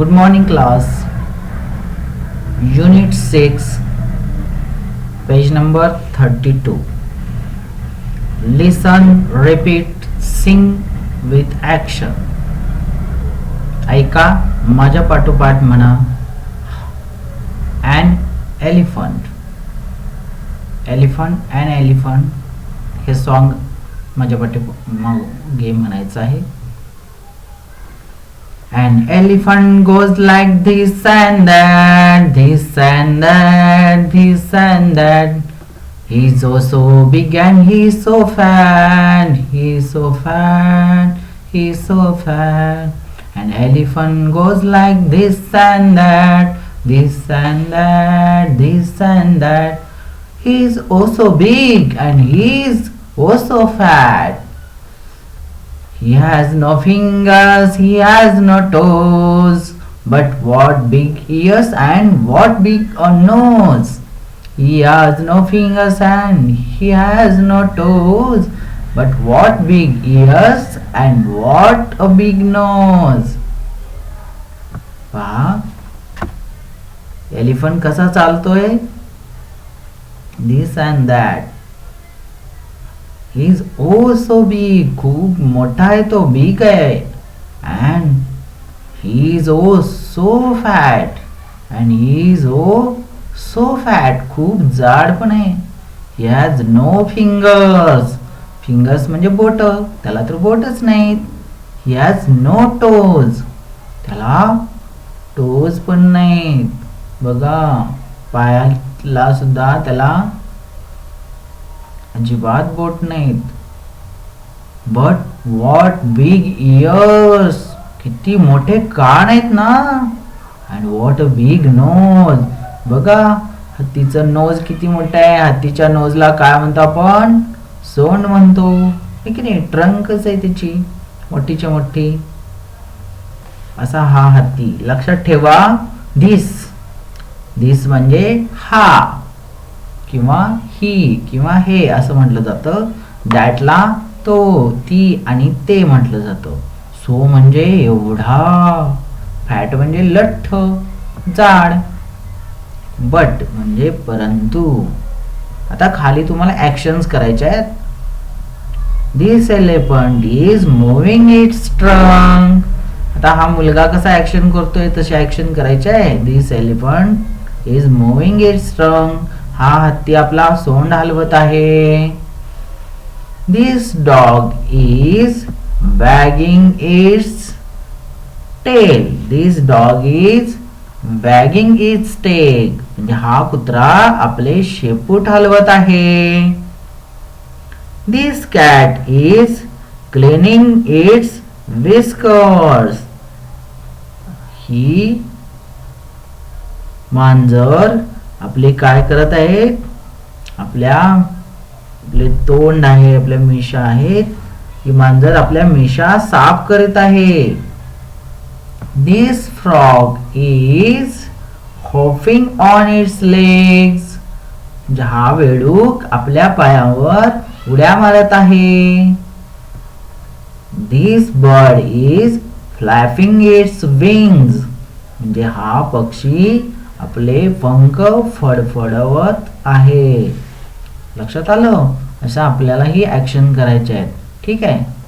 Good morning, class. Unit 6, page number 32. Listen, repeat, sing with action. ऐका माझ्या पाठोपाठ म्हणा and elephant elephant and elephant हे song माझ्या पाठी मागे म्हणायचं आहे An elephant goes like this and that, this and that, this and that. He's oh so big and he's so fat, he's so fat, he's so fat. An elephant goes like this and that, this and that, this and that. He's oh so big and he's oh so fat. He has no fingers, he has no toes, but what big ears and what big a nose. He has no fingers and he has no toes, but what big ears and what a big nose. पहा elephant कसा चालतोय this and that he is oh so big खूप मोठा आहे तो big आहे. And he is oh so fat and he is oh so fat खूप जाड पण आहे. He has no fingers fingers म्हणजे बोट. त्याला तर बोटच नाहीत. ही हॅज नो टोज त्याला टोज पण नाहीत. बघा पायाला सुद्धा त्याला अजिबात बोट नाहीत. बट वॉट बिग इयर्स किती मोठे कान आहेत ना? And what a big nose बघा हत्तीचं नोज किती मोठं आहे? हत्तीच्या नोजला काय म्हणतो आपण? सोंड म्हणतो. हे की नाही? ट्रंकच आहे त्याची. मोठीच्या मोठी. असा हा हत्ती. लक्षात ठेवा दिस दिस म्हणजे हा. किंवा ही किंवा हे असं म्हटलं जातं. दॅटला तो ती आणि ते म्हटलं जातं. सो म्हणजे एवढा. फॅट म्हणजे लठ्ठ जाड. बट म्हणजे परंतु. आता खाली तुम्हाला ऍक्शन्स करायचे आहेत. This elephant is moving it trunk आता हा मुलगा कसा ऍक्शन करतोय तशी ऍक्शन करायचे आहे. This elephant is moving it trunk हा हत्ती आपला सोंड हलवत आहे. This dog is wagging its tail this dog is wagging its tail म्हणजे हा कुत्रा आपले शेपूट हलवत आहे. This cat is cleaning its whiskers ही मांजर आपले काय करत आहे? आपल्या आपले तोंड आहे आपल्या मिशा आहेत ही मांजर आपल्या मिशा साफ करत आहे. This frog is hopping on its legs म्हणजे हा वेळूक आपल्या पायावर उड्या मारत आहे. This bird is flapping its wings म्हणजे हा पक्षी आपले पंख फडफडवत आहे. लक्षात आलं? असं आपल्याला ही ऍक्शन करायचे आहेत. ठीक आहे?